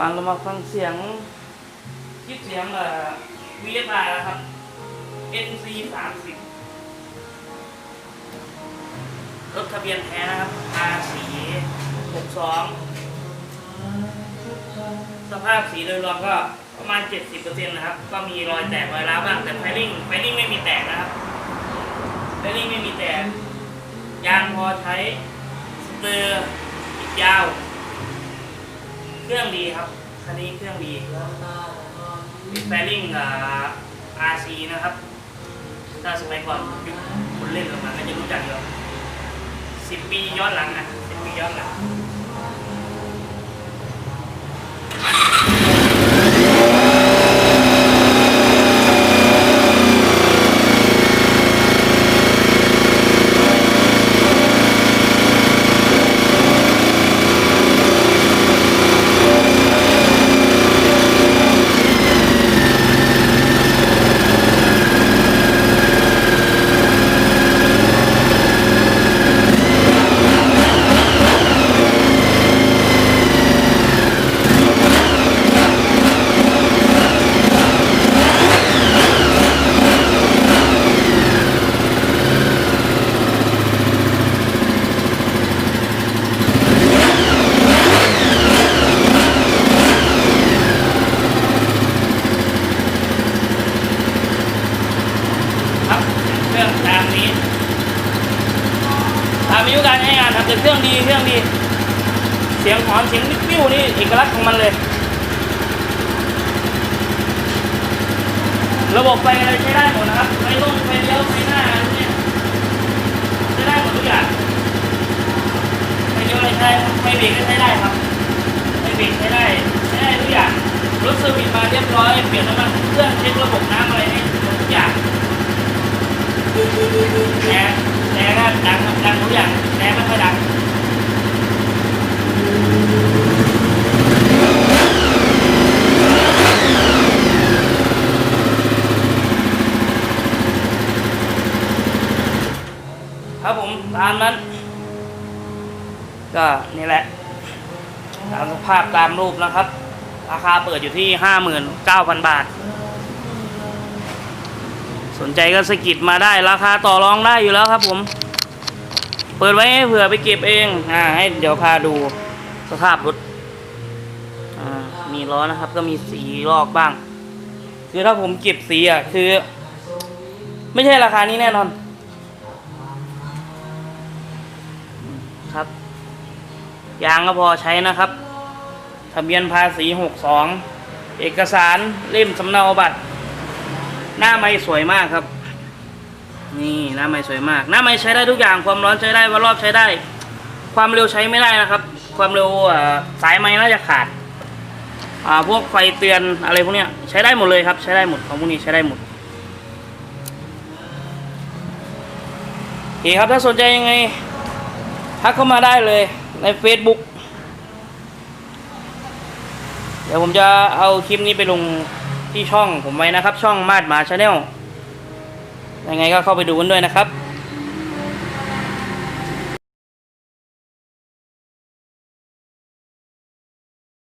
มาเรามาฟังเสียงคลิปเสียงเอ่อ VFR นะครับ NC สามสิบรถทะเบียนแท้นะครับ R สีหกสองสภาพสีโดยรวมก็ประมาณ 70%นะครับ ก็มีรอยแตกรอยร้าวบ้าง แต่ไฟลิ่งไฟลิ่งไม่มีแตกนะครับไฟลิ่งไม่มีแตก ยางพอใช้สเตอร์อีกยาว เครื่องดีครับ คันนี้เครื่องดีมีแฟลิ่งกับ RC นะครับ ถ้าสมัยก่อนยุคคุณเล่นออกมาก็จะรู้จักอยู่สิบปีย้อนหลังนะสิบปีย้อนหลัง ตามนี้ตามอายุการใช้งานครับแต่เครื่องดีเครื่องดี เสียงหอนเสียงปิ้วนี่เอกลักษณ์ของมันเลย ระบบไฟอะไรใช้ได้หมดนะครับไฟลงไฟเลี้ยวไฟหน้าอะไรเนี่ยใช้ได้หมดทุกอย่างไฟเลี้ยวอะไรใช้ไฟเบรกก็ใช้ได้ครับไฟเบรกใช้ได้ใช้ได้ทุกอย่างรถเซอร์วิสมาเรียบร้อยเปลี่ยนน้ำมันเครื่องเช็คระบบน้ำอะไรนี่หมดทุกอย่าง แอร์แอร์ก็ดังครับดังทุก แร์ไม่ค่อยดังครับผมตามนั้น ก็นี่แหละ ตามสภาพตามรูปนะครับ ราคาเปิดอยู่ที่59,000บาท สนใจก็สกิดมาได้ ราคาต่อรองได้อยู่แล้วครับผม เปิดไว้ให้เผื่อไปเก็บเอง อ่า ให้เดี๋ยวพาดูสภาพรถ อ่า มีล้อนะครับ ก็มีสีลอกบ้าง คือถ้าผมเก็บสีอะ คือ ไม่ใช่ราคานี้แน่นอน ครับ ยางก็พอใช้นะครับ ทะเบียนภาษีหกสอง เอกสารเล่มสำเนาบัตร หน้าไม้สวยมากครับ นี่หน้าไม้สวยมาก หน้าไม้ใช้ได้ทุกอย่าง ความร้อนใช้ได้วัดรอบใช้ได้ ความเร็วใช้ไม่ได้นะครับ ความเร็วสายไม้น่าจะขาดาพวกไฟเตือนอะไรพวกเนี้ยใช้ได้หมดเลยครับ ใช้ได้หมดของพวกนี้ใช้ได้หมดโอเคครับถ้าสนใจยังไงทักเข้ามาได้เลยใน Facebook เดี๋ยวผมจะเอาคลิปนี้ไปลงที่ช่องผมไว้นะครับ ช่องมาดหมาชาแนล ยังไงก็เข้าไปดูกันด้วยนะครับ